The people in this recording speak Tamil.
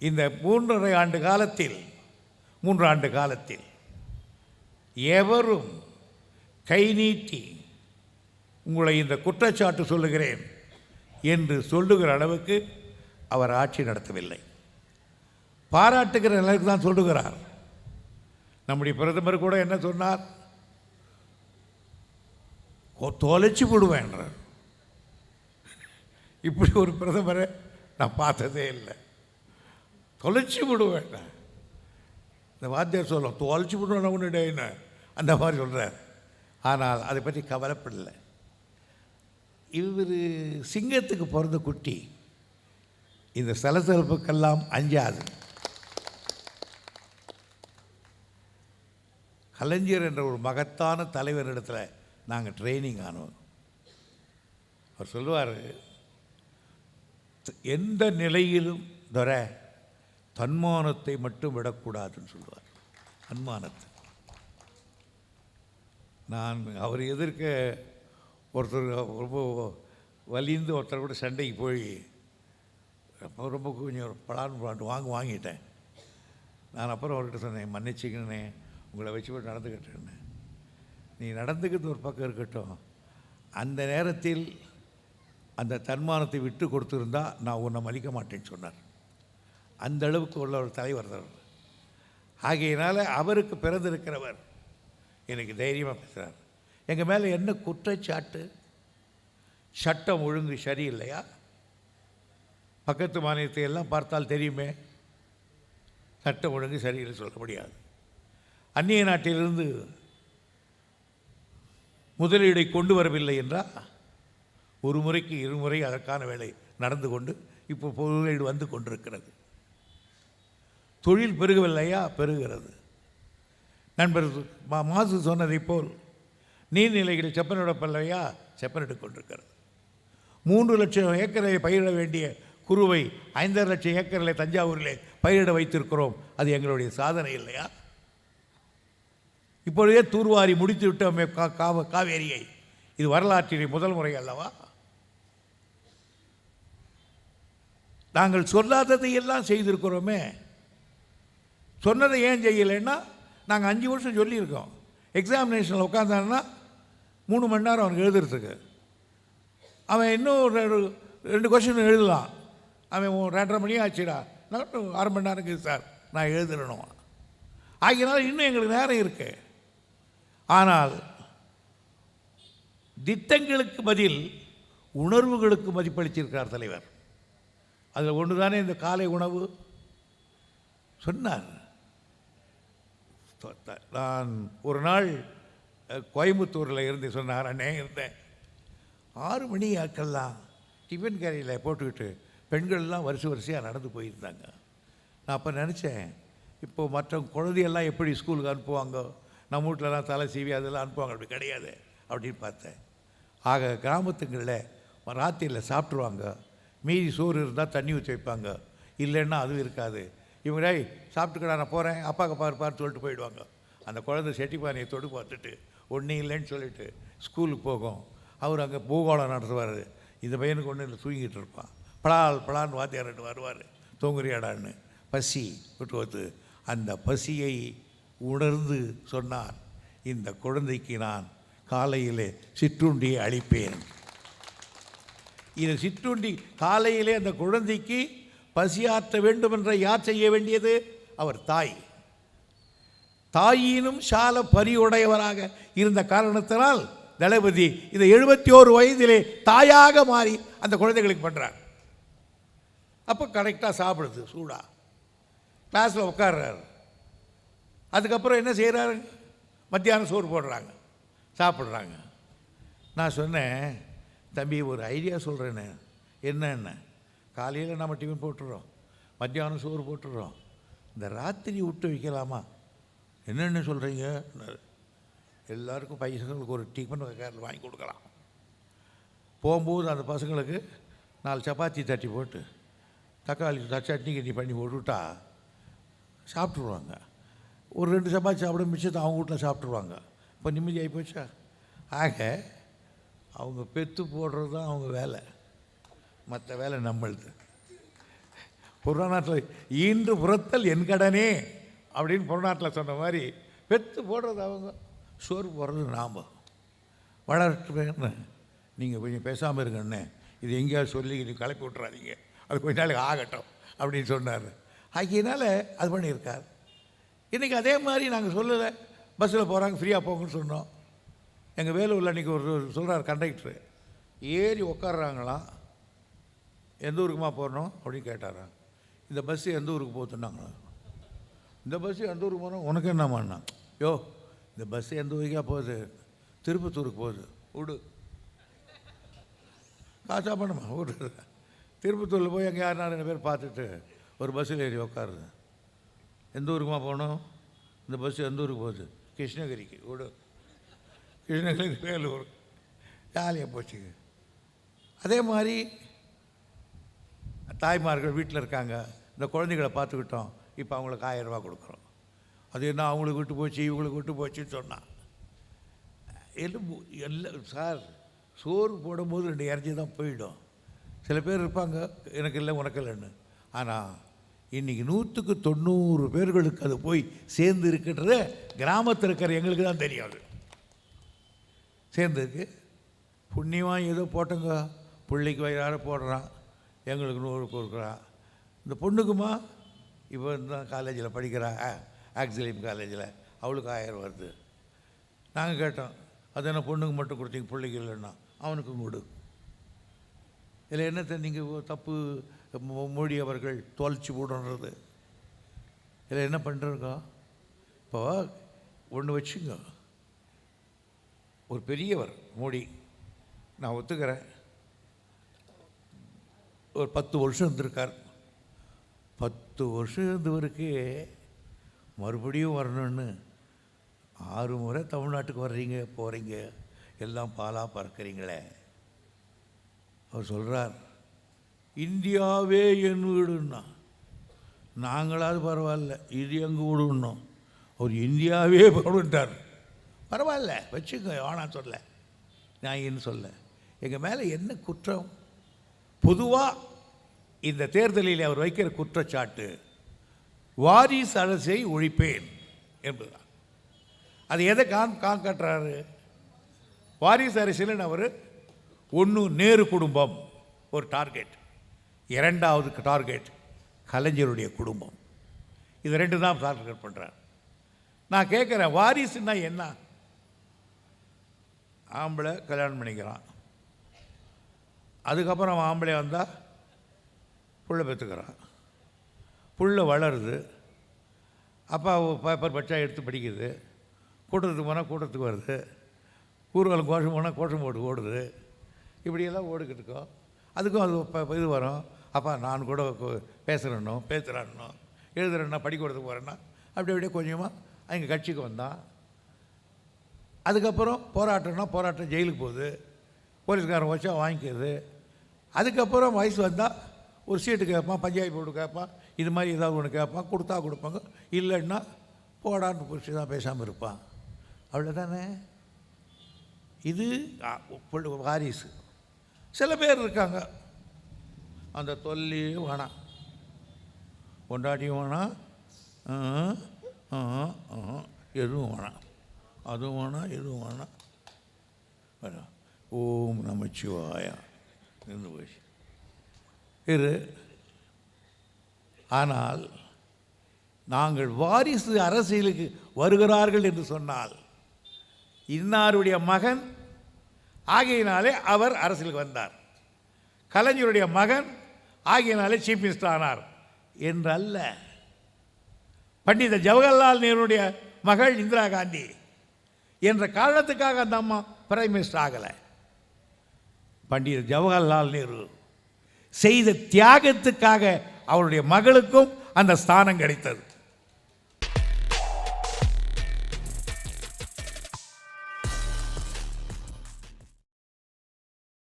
இந்த மூன்றரை ஆண்டு காலத்தில் மூன்று ஆண்டு காலத்தில் எவரும் கை நீட்டி உங்களை இந்த குற்றச்சாட்டு சொல்லுகிறேன் என்று சொல்லுகிற அளவுக்கு அவர் ஆட்சி நடத்தவில்லை. பாராட்டுகிற நிலைக்கு தான் சொல்லுகிறார். நம்முடைய பிரதமர் கூட என்ன சொன்னார்? தொலைச்சி தொலைச்சு விடுவேன்றார் இப்படி ஒரு பிரதமரை நான் பார்த்ததே இல்லை. தொலைச்சி விடுவேன். இந்த வாத்தியார் சொல்ல தொலைச்சி விடுவேன் உன்னுடையன்னு அந்த மாதிரி சொல்கிறார் ஆனால் அதை பற்றி கவலைப்படலை. இவர் சிங்கத்துக்கு பிறந்த குட்டி. இந்த சலசலப்புக்கெல்லாம் அஞ்சாது. கலைஞர் என்ற ஒரு மகத்தான தலைவரிடத்தில் நாங்கள் ட்ரைனிங் ஆனோம். அவர் சொல்லுவார் எந்த நிலையிலும் தர தன்மானத்தை மட்டும் விடக்கூடாதுன்னு சொல்லுவார் தன்மானத்தை. நான் அவர் எதிர்க்க ஒருத்தர் ரொம்ப வலிந்து ஒருத்தர் கூட சண்டைக்கு போய் ரொம்ப ரொம்ப கொஞ்சம் பலான் பலான்னு வாங்க வாங்கிட்டேன். நான் அப்புறம் அவர்கிட்ட சொன்னேன் மன்னிச்சிக்கணே உங்களை வச்சு போட்டு நடந்துக்கிட்டேன்னு. நீ நடந்துக்கிறது ஒரு பக்கம் இருக்கட்டும். அந்த நேரத்தில் அந்த தன்மானத்தை விட்டு கொடுத்துருந்தா நான் உன்னை மதிக்க மாட்டேன்னு சொன்னார். அந்த அளவுக்கு உள்ள ஒரு தலைவர் தான் ஆகையினால் அவருக்கு பிறந்திருக்கிறவர் எனக்கு தைரியமாக பேசுகிறார் எங்கள் மேலே என்ன குற்றச்சாட்டு? சட்டம் ஒழுங்கு சரியில்லையா? பக்கத்து மாநிலத்தை எல்லாம் பார்த்தால் தெரியுமே சட்டம் ஒழுங்கு சரியில்லை சொல்ல முடியாது. அந்நிய நாட்டிலிருந்து முதலீடை கொண்டு வரவில்லை என்றால் ஒரு முறைக்கு இருமுறை அதற்கான வேலை நடந்து கொண்டு இப்போ முதலீடு வந்து கொண்டிருக்கிறது. தொழில் பெருகவில்லையா? பெருகிறது. நண்பர் மா மாசு சொன்னதைப் போல் நீர்நிலைகளில் செப்பனிடப்படலையா? செப்பனிட்டு கொண்டிருக்கிறது மூன்று லட்சம் ஏக்கரை பயிரிட வேண்டிய குருவை ஐந்தரை லட்சம் ஏக்கரில் தஞ்சாவூரிலே பயிரிட வைத்திருக்கிறோம். அது எங்களுடைய சாதனை இல்லையா? இப்பொழுதே தூர்வாரி முடித்து விட்டோமே காவ காவேரியை. இது வரலாற்றிலே முதல் முறை அல்லவா? நாங்கள் சொல்லாததை எல்லாம் செய்திருக்கிறோமே. சொன்னதை ஏன் செய்யலைன்னா நாங்கள் அஞ்சு வருஷம் சொல்லியிருக்கோம். எக்ஸாமினேஷனில் உட்காந்தான்னா மூணு மணி நேரம் அவனுக்கு எழுதுறதுக்கு. அவன் இன்னும் ஒரு ரெண்டு- ரெண்டு கொஸ்டின் எழுதலாம். அவன் ஒரு ரெண்டரை மணி ஆச்சுடா. நான் அரை மணி நேரம் இருக்குது சார். நான் எழுதிடணும் ஆகியனால இன்னும் எங்களுக்கு நேரம் இருக்கு. ஆனால் திட்டங்களுக்கு பதில் உணர்வுகளுக்கு மதிப்பளிச்சிருக்கிறார் தலைவர். அதில் ஒன்று தானே இந்த காலை உணவு? சொன்னார். நான் ஒரு நாள் கோயம்புத்தூரில் இருந்து சொன்னார் அண்ணே இருந்தேன். ஆறு மணி ஆட்கள்லாம் டிஃபன் கேரியில் போட்டுக்கிட்டு பெண்கள்லாம் வரிசை வரிசையாக நடந்து போயிருந்தாங்க. நான் அப்போ நினச்சேன் இப்போ மற்ற குழந்தையெல்லாம் எப்படி ஸ்கூலுக்கு அனுப்புவாங்க நம்ம வீட்டிலலாம் தலை சீவி அதெல்லாம் அனுப்புவாங்க அப்படி கிடையாது அப்படின்னு பார்த்தேன். ஆக கிராமத்துங்களில் ராத்திரியில் சாப்பிட்ருவாங்க மீதி சோறு இருந்தால் தண்ணி ஊற்றி வைப்பாங்க. இல்லைன்னா அதுவும் இருக்காது. இவங்க டேய் சாப்பிட்டுக்கடா நான் போகிறேன் அப்பாவுக்கு பாரு பார்த்து சொல்லிட்டு போயிடுவாங்க. அந்த குழந்தை செட்டிப்பானையை தொடு பார்த்துட்டு ஒன்றும் இல்லைன்னு சொல்லிட்டு ஸ்கூலுக்கு போகும். அவர் அங்கே பூகோளம் நடத்துவார். இந்த பையனுக்கு ஒன்றும் இல்லை தூங்கிட்டு இருப்பான். பலால் பலான்னு வாத்தியார்ட்டு வருவார். தூங்குறியாடான்னு. பசி விட்டு வந்து அந்த பசியை உணர்ந்து சொன்னார் இந்த குழந்தைக்கு நான் காலையிலே சிற்றுண்டியை அளிப்பேன். இது சிற்றுண்டி காலையிலே அந்த குழந்தைக்கு பசியாற்ற வேண்டும் என்ற யார் செய்ய வேண்டியது? அவர் தாய். தாயினும் சால பரியுடையவராக இருந்த காரணத்தினால் தளபதி இந்த எழுபத்தி ஓரு வயதிலே தாயாக மாறி அந்த குழந்தைகளுக்கு பண்ணுறார் அப்போ கரெக்டாக சாப்பிடுது சூடாக கிளாஸில் உட்கார்றாரு. அதுக்கப்புறம் என்ன செய்கிறாரு மத்தியானம் சோறு போடுறாங்க சாப்பிட்றாங்க. நான் சொன்னேன் தம்பி ஒரு ஐடியா சொல்கிறேன்னு என்னென்ன? காலையில் நம்ம டிஃபன் போட்டுடுறோம் மத்தியானம் சோறு போட்டுடுறோம் இந்த ராத்திரி விட்டு வைக்கலாமா? என்னென்ன சொல்கிறீங்க எல்லாருக்கும் பைசங்களுக்கு ஒரு டிஃபன் வாங்கி கொடுக்கலாம். போகும்போது அந்த பசங்களுக்கு நாலு சப்பாத்தி தட்டி போட்டு தக்காளி சட்னி கட்டி பண்ணி போட்டுவிட்டா சாப்பிட்ருவாங்க ஒரு ரெண்டு சப்பாத்தி சாப்பிட மிச்சத்தை அவங்க வீட்டில் சாப்பிட்ருவாங்க இப்போ நிம்மதி ஆகி போச்சா? ஆக அவங்க பெத்து போடுறது தான் அவங்க வேலை. மற்ற வேலை நம்மளது. புறநாட்டில் ஈன்று புறத்தல் என் கடனே அப்படின்னு புறநாட்டில் சொன்ன மாதிரி பெத்து போடுறது அவங்க. சோறு போடுறது நாம். வளரட்டுன்னு நீங்கள் கொஞ்சம் பேசாமல் இருக்கண்ணே இது எங்கேயாவது சொல்லி நீ கிளப்பி விட்றாதீங்க அது கொஞ்ச நாளைக்கு ஆகட்டும் அப்படின்னு சொன்னார். ஆகியனால அது பண்ணியிருக்கார். இன்றைக்கி அதே மாதிரி நாங்கள் சொல்லலை. பஸ்ஸில் போகிறாங்க ஃப்ரீயாக போங்கன்னு சொன்னோம். எங்கள் வேலூரில் அன்றைக்கி ஒரு சொல்கிறார் கண்டக்டரு ஏறி உட்காடுறாங்களாம் எந்த ஊருக்குமா போகணும் அப்படின்னு கேட்டாராம் இந்த பஸ்ஸு எந்த ஊருக்கு போகுதுன்னாங்க இந்த பஸ்ஸு எந்த ஊருக்கு போகிறோம் உனக்கு என்னம்மாண்ணா யோ இந்த பஸ்ஸு எந்த ஊருக்கா போகுது? திருப்பத்தூருக்கு போகுது. விடு. காசா பண்ணுமா? விடு. திருப்பத்தூரில் போய் அங்கே யாருனா ரெண்டு பேர் பார்த்துட்டு ஒரு பஸ்ஸில் ஏறி உட்காருது எந்த ஊருக்குமா போகணும்? இந்த பஸ் எந்த ஊருக்கு போகுது? கிருஷ்ணகிரிக்கு. விடு. கிருஷ்ணகிரி வேலூர். ஜாலியாக போச்சுங்க. அதே மாதிரி தாய்மார்கள் வீட்டில் இருக்காங்க. இந்த குழந்தைகளை பார்த்துக்கிட்டோம். இப்போ அவங்களுக்கு ஆயிரம் கொடுக்குறோம். அது என்ன அவங்களுக்கு விட்டு போச்சு இவங்களுக்கு விட்டு போச்சுன்னு சொன்னான். எல்லாம் எல்லாம் சார் சோறு போடும்போது ரெண்டு இறஞ்சி தான் போயிடும். சில பேர் இருப்பாங்க எனக்கு இல்லை உனக்கு இல்லைன்னு. ஆனால் இன்றைக்கி நூற்றுக்கு தொண்ணூறு பேர்களுக்கு அது போய் சேர்ந்து இருக்கின்றது கிராமத்தில் இருக்கிற எங்களுக்கு தான் தெரியாது சேர்ந்துருக்கு புண்ணியமாக ஏதோ போட்டோங்க. பிள்ளைக்கு வயிறார போடுறான். எங்களுக்கு நூறு கொடுக்குறான் இந்த பொண்ணுக்குமா? இப்போ இந்த காலேஜில் படிக்கிறா. ஆக்சிலியம் காலேஜில். அவளுக்கு ஆயிரம் வருது. நாங்கள் கேட்டோம் அது என்ன பொண்ணுக்கு மட்டும் கொடுத்தீங்க? பிள்ளைக்கு இல்லைன்னா அவனுக்கும் கொடு. இதில் என்னத்தை நீங்கள் தப்பு மோ- மோடி அவர்கள் தொலைச்சி விடுன்றது இதில் என்ன பண்ணுறோங்க இப்போ ஒன்று வச்சுங்க. ஒரு பெரியவர் மோடி. நான் ஒத்துக்கிறேன். ஒரு பத்து வருஷம் இருந்திருக்கார். பத்து வருஷம் இருந்தவருக்கு மறுபடியும் வரணும்னு ஆறு முறை தமிழ்நாட்டுக்கு வர்றீங்க போகிறீங்க எல்லாம் பாலாக பறக்கிறீங்களே. அவர் சொல்கிறார் இந்தியாவே என் வீடுன்னா நாங்களாவது பரவாயில்ல இது எங்கள் வீடுன்னோம். அவர் இந்தியாவே போடுன்ட்டார். பரவாயில்ல வச்சுக்கோ ஆனால் சொல்ல நான் என்ன சொல்ல. எங்கள் மேலே என்ன குற்றம்? பொதுவாக இந்த தேர்தலில் அவர் வைக்கிற குற்றச்சாட்டு வாரிசு அரசை ஒழிப்பேன் என்பதுதான். அது எதை கான் காண்கட்டுறாரு வாரிசு அரசியல் அவர்? ஒன்று நேரு குடும்பம் ஒரு டார்கெட். இரண்டாவது டார்கெட் கலைஞருடைய குடும்பம். இது ரெண்டு தான் டார்கெட் பண்ணுறார் நான் கேட்குறேன் வாரிசுன்னா என்ன? ஆம்பளை கல்யாணம் பண்ணிக்கிறான். அதுக்கப்புறம் அவன் ஆம்பளை வந்தால் புள்ள பெற்றுக்கிறான் புள்ள வளருது. அப்பா பேப்பர் பச்சா எடுத்து படிக்குது. கூட்டத்துக்கு போனால் கூட்டத்துக்கு வருது. ஊர்வலம் கோஷம் போனால் கோஷம் போட்டு ஓடுது. இப்படியெல்லாம் ஓடிக்கிட்டு இருக்கோம். அதுக்கும் அது இது வரும். அப்பா நான் கூட கு- பேசுகிறேன்னோ பேசுகிறான்னோ எழுதுறேன்னா படிக்கூடத்துக்கு போகிறேன்னா அப்படி அப்படியே கொஞ்சமாக எங்கள் கட்சிக்கு வந்தான். அதுக்கப்புறம் போராட்டம்னா போராட்டம் ஜெயிலுக்கு போகுது. போலீஸ்காரன் வச்சா வாங்கிக்கிறது. அதுக்கப்புறம் வயசு வந்தால் ஒரு சீட்டு கேட்பான் பஞ்சாயத்து போர்டு கேட்பான் இது மாதிரி ஏதாவது ஒன்று கேட்பான் கொடுத்தா கொடுப்பாங்க. இல்லைன்னா போடான்னு பிடிச்சி தான் பேசாமல் இருப்பான். அவ்வளோதானே இது வாரிசு. சில பேர் இருக்காங்க. அந்த தொல்லியும் வேணாம் கொண்டாட்டியும் வேணாம் ஆ, ஆ, ஆ, எதுவும் வேணாம் அதுவும் வேணாம் எதுவும் வேணாம் வேணாம் ஓம் நமச்சிவாயா. நின்று போய் இரு. ஆனால் நாங்கள் வாரிசு அரசியலுக்கு வருகிறார்கள் என்று சொன்னால் இன்னாருடைய மகன் ஆகையினாலே அவர் அரசியலுக்கு வந்தார். கலைஞருடைய மகன் ஆகியனாலே சீஃப் மினிஸ்டர் ஆனார். என்றல்ல. பண்டித ஜவஹர்லால் நேருடைய மகள் இந்திரா காந்தி. என்ற காரணத்துக்காக அந்த அம்மா பிரைம் மினிஸ்டர் ஆகலை. பண்டித ஜவஹர்லால் நேரு செய்த தியாகத்துக்காக அவருடைய மகளுக்கும் அந்த ஸ்தானம் கிடைத்தது.